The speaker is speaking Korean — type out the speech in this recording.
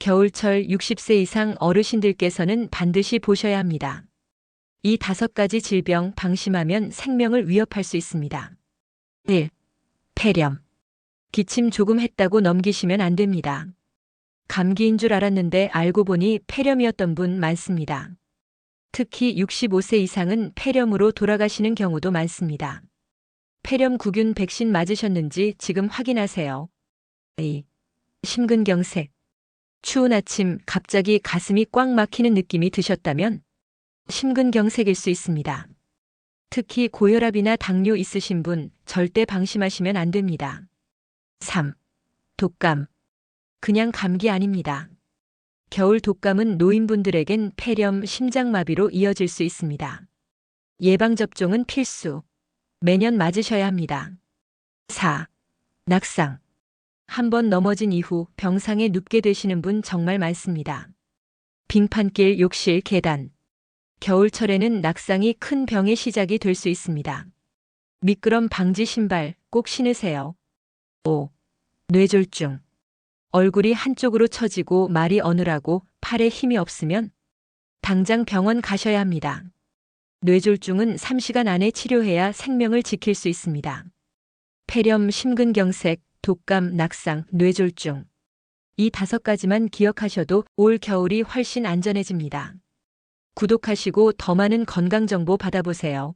겨울철 60세 이상 어르신들께서는 반드시 보셔야 합니다. 이 다섯 가지 질병 방심하면 생명을 위협할 수 있습니다. 1. 폐렴. 기침 조금 했다고 넘기시면 안 됩니다. 감기인 줄 알았는데 알고 보니 폐렴이었던 분 많습니다. 특히 65세 이상은 폐렴으로 돌아가시는 경우도 많습니다. 폐렴 구균 백신 맞으셨는지 지금 확인하세요. 2. 심근경색. 추운 아침 갑자기 가슴이 꽉 막히는 느낌이 드셨다면 심근경색일 수 있습니다. 특히 고혈압이나 당뇨 있으신 분 절대 방심하시면 안 됩니다. 3. 독감. 그냥 감기 아닙니다. 겨울 독감은 노인분들에겐 폐렴, 심장마비로 이어질 수 있습니다. 예방접종은 필수. 매년 맞으셔야 합니다. 4. 낙상. 한번 넘어진 이후 병상에 눕게 되시는 분 정말 많습니다. 빙판길, 욕실, 계단. 겨울철에는 낙상이 큰 병의 시작이 될 수 있습니다. 미끄럼 방지 신발 꼭 신으세요. 5. 뇌졸중. 얼굴이 한쪽으로 처지고 말이 어눌하고 팔에 힘이 없으면 당장 병원 가셔야 합니다. 뇌졸중은 3시간 안에 치료해야 생명을 지킬 수 있습니다. 폐렴, 심근경색, 독감, 낙상, 뇌졸중. 이 다섯 가지만 기억하셔도 올 겨울이 훨씬 안전해집니다. 구독하시고 더 많은 건강 정보 받아보세요.